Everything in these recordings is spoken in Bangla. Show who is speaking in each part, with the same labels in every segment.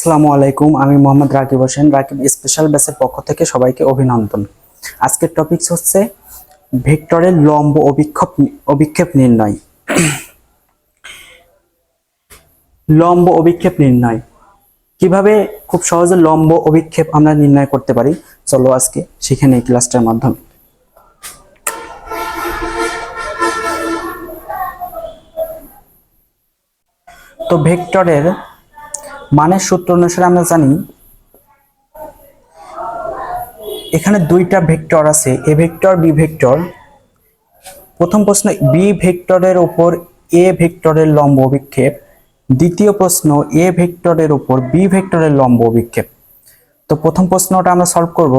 Speaker 1: আসসালামু আলাইকুম, আমি মোহাম্মদ রাকিব হোসেন, রাকিব স্পেশাল ব্যাচের পক্ষ থেকে সবাইকে অভিনন্দন। আজকের টপিকস হচ্ছে ভেক্টরের লম্ব অভিক্ষেপ অভিক্ষেপ নির্ণয়। লম্ব অভিক্ষেপ নির্ণয়। কীভাবে খুব সহজে লম্ব অভিক্ষেপ আমরা নির্ণয় করতে পারি? চলো আজকে শিখে নেই ক্লাসটার মাধ্যমে। তো ভেক্টরের মানের সূত্র অনুসারে আমরা জানি এখানে দুইটা ভেক্টর আছে, এ ভেক্টর, বি ভেক্টর। প্রথম প্রশ্ন, বি ভেক্টরের উপর এ ভেক্টরের লম্ব অভিক্ষেপ। দ্বিতীয় প্রশ্ন, এ ভেক্টরের উপর বি ভেক্টরের লম্ব অভিক্ষেপ। তো প্রথম প্রশ্নটা আমরা সলভ করব।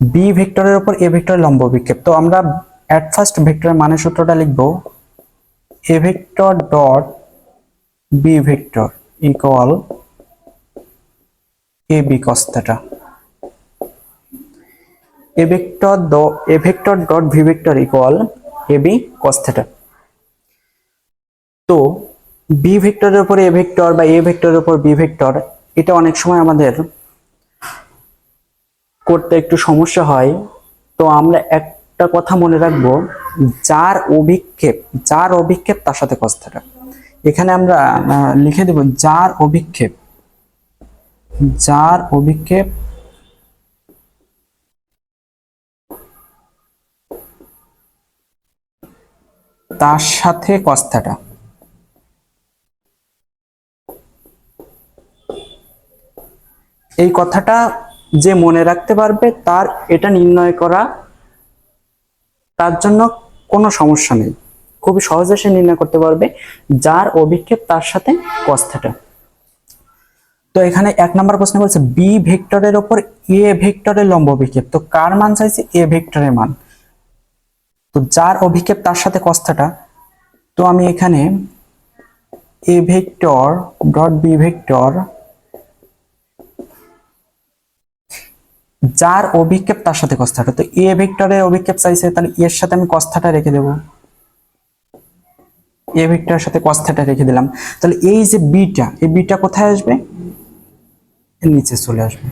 Speaker 1: বি ভেক্টরের উপর এ ভেক্টরের লম্ব অভিক্ষেপ। তো আমরা অ্যাট ফার্স্ট ভেক্টরের মানের সূত্রটা লিখব। A vector dot vector equal A B cos theta. Vector the A vector dot V vector equal A B cos theta. তো বি ভেক্টরের উপর এ ভেক্টর বা এ ভেক্টরের উপর বি ভেক্টর এটা অনেক সময় আমাদের করতে একটু সমস্যা হয়। তো আমরা একটা কথা মনে রাখব, যার অভিক্ষেপ যার অভিক্ষেপ তার সাথে theta এখানে আমরা লিখে দেব যার অভিক্ষেপ। যার অভিক্ষেপ তার সাথে theta এই কথাটা যে মনে রাখতে পারবে, তার এটা নির্ণয় করা, তার জন্য কোনো সমস্যা নেই। খুবই সহজে সে নির্ণয় করতে পারবে যার অভিক্ষেপ তার সাথে theta তো এখানে এক নম্বর প্রশ্ন বলছে বি ভেক্টরের ওপর এ ভেক্টরের লম্ব অভিক্ষেপ। তো কার মান চাইছে? এ ভেক্টরের মান। তো যার অভিক্ষেপ তার সাথে theta তো আমি এখানে A vector dot B vector যার অভিক্ষেপ তার সাথে theta তো এ ভেক্টরের অভিক্ষেপ চাইছে, তাহলে এর সাথে আমি theta রেখে দেব। এ ভেক্টরের সাথে cos theta রেখে দিলাম। তাহলে এই যে বিটা এই বিটা কোথায় আসবে? নিচে চলে আসবে।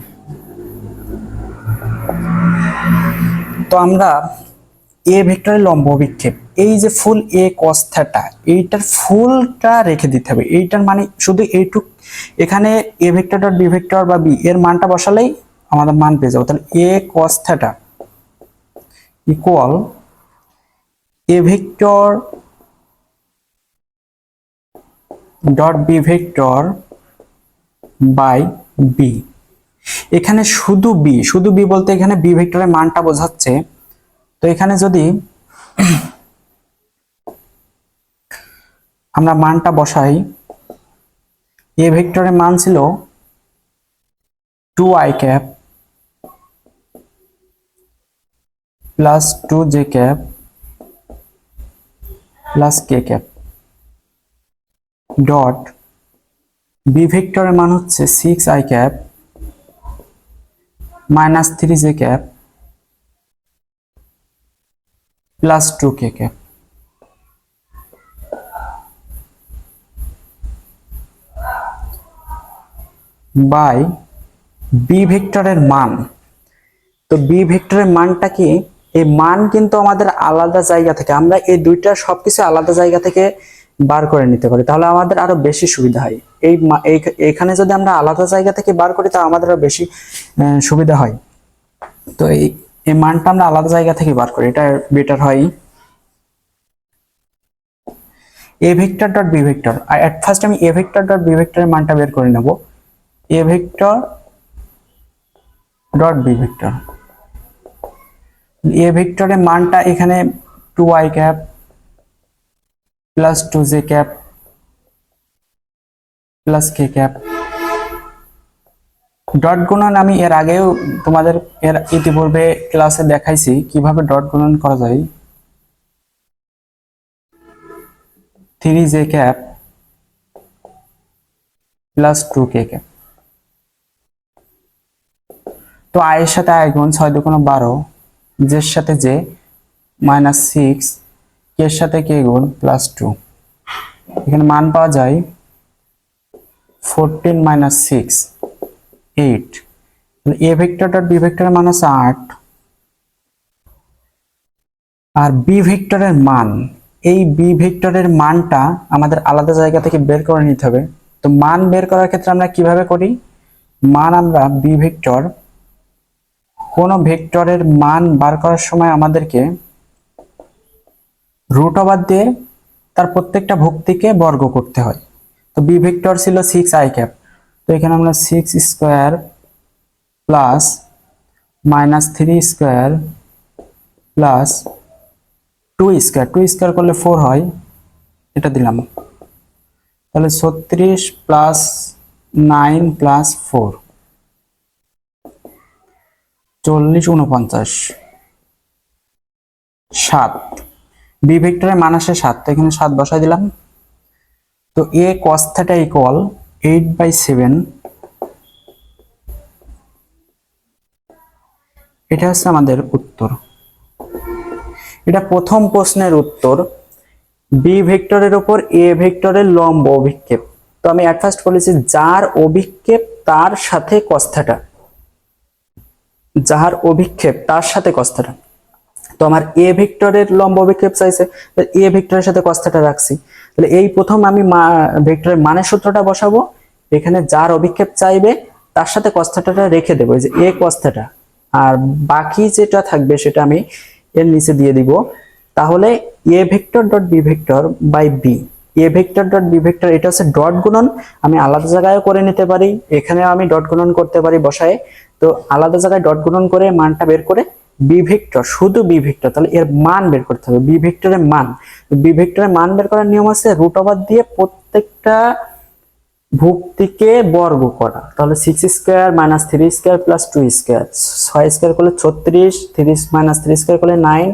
Speaker 1: তো আমরা এ ভেক্টরের লম্ব অভিক্ষেপ, এই যে ফুল এ cos theta, এইটার ফুলটা রেখে দিতে হবে। এইটার মানে শুধু এইটুক, এখানে A vector dot B vector বা বি এর মানটা বসালেই আমাদের মান পেয়ে যাব। তাহলে A cos theta equal A vector dot B vector by B. এখানে শুধু বি শুধু বি বলতে এখানে বি ভেক্টরের মানটা বোঝাচ্ছে। তো এখানে যদি আমরা মানটা বসাই, এ ভেক্টরের মান ছিল two I cap plus two J cap plus K cap. Dot B ভেক্টরের মান হচ্ছে six I cap minus three J cap plus two K cap by B ভেক্টরের মান, তো বি ভেক্টরের মানটা কি? এই মান কিন্তু আমাদের আলাদা জায়গা থেকে, আমরা এই দুইটা সবকিছু আলাদা জায়গা থেকে বার করে নিতে পারি, তাহলে আমাদের আরও বেশি সুবিধা হয়। এই মা- এই- এখানে যদি আমরা আলাদা জায়গা থেকে বার করি, তাহলে আমাদের আরও বেশি সুবিধা হয়। তো এই এই মানটা আমরা আলাদা জায়গা থেকে বার করি, এটা বেটার হয়। A vector dot B vector R at first আমি এ ভেক্টর ডট বি ভেক্টরের মানটা বের করে নেব। A vector dot B vector A ভেক্টরের মানটা এখানে two I cap two J cap plus K cap dot গুণন আমি এর আগেও তোমাদের এর ইতিপূর্বে ক্লাসে দেখাইছি কীভাবে ডট গুণন করা যায়। Three J cap plus two K cap তো আয়ের সাথে আয় গুণ ছয় দুগুণ বারো জের সাথে জে মাইনাস সিক্স এর সাথে কে গুণ প্লাস টু এখানে মান পাওয়া যায় fourteen minus six eight A vector B ভেক্টরের মান আছে আট। আর বি ভেক্টরের মান, এই বি ভেক্টরের মানটা আমাদের আলাদা জায়গা থেকে বের করে নিতে হবে। তো মান বের করার ক্ষেত্রে আমরা কীভাবে করি? মান আমরা বি ভেক্টর কোন ভেক্টরের মান বার করার সময় আমাদেরকে রুট ওভার দিয়ে তার প্রত্যেকটা ভুক্তিকে বর্গ করতে হয়। তো বি ভেক্টর ছিল সিক্স আই ক্যাপ তো এখানে আমরা six square plus minus three square plus two square two square করলে ফোর হয়, এটা দিলাম। তাহলে ছত্রিশ প্লাস নাইন প্লাস ফোর চল্লিশ উনপঞ্চাশ সাত। বি ভেক্টরের মান আসে সাত তো এখানে সাত বসাই দিলাম। তো A cos theta equal eight by seven এটা হচ্ছে আমাদের উত্তর। এটা প্রথম প্রশ্নের উত্তর। বি ভেক্টরের উপর এ ভেক্টরের লম্ব অভিক্ষেপ। তো আমি অ্যাট ফার্স্ট বলেছি, যার অভিক্ষেপ তার সাথে কস্থাটা যার অভিক্ষেপ তার সাথে কস্থাটা তো আমার এ ভেক্টরের লম্ব অভিক্ষেপ চাইছে এ ভেক্টরের সাথে কস্থাটা রাখছি। তাহলে এই প্রথম আমি ভেক্টরের মানের সূত্রটা বসাবো। এখানে যার অভিক্ষেপ চাইবে, তার সাথে কস্থাটা রেখে দেবো যে এ কস্থাটা আর বাকি যেটা থাকবে, সেটা আমি এর নিচে দিয়ে দিব। তাহলে A vector dot B vector by B A vector dot B vector, এটা হচ্ছে ডট গুণন। আমি আলাদা জায়গায় করে নিতে পারি, এখানেও আমি ডট গুণন করতে পারি বসায়। তো আলাদা জায়গায় ডট গুণন করে মানটা বের করে বি ভেক্টর শুধু বি ভেক্টর তাহলে এর মান বের করতে হবে বি ভেক্টরের মান। বি ভেক্টরের মান বের করার নিয়ম আছে রুট ওভার দিয়ে প্রত্যেকটা ভুক্তিকে বর্গ করা। তাহলে six square minus three square plus two square ছয় স্কোয়ার করলে ছত্রিশ থ্রি মাইনাস থ্রি স্কোয়ার করলে নাইন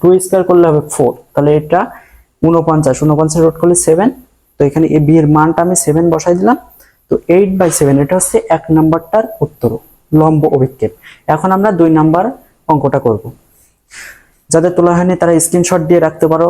Speaker 1: টু স্কোয়ার করলে হবে ফোর তাহলে এটা উনপঞ্চাশ উনপঞ্চাশ রোড করলে সেভেন তো এখানে এ, বি এর মানটা আমি সেভেন বসাই দিলাম। তো এইট বাই সেভেন এটা হচ্ছে এক নাম্বারটার উত্তর, লম্ব অভিক্ষেপ। এখন আমরা দুই নাম্বার অঙ্কটা করব। যাদের তোলা হয়নি তারা স্ক্রিনশট দিয়ে রাখতে পারো।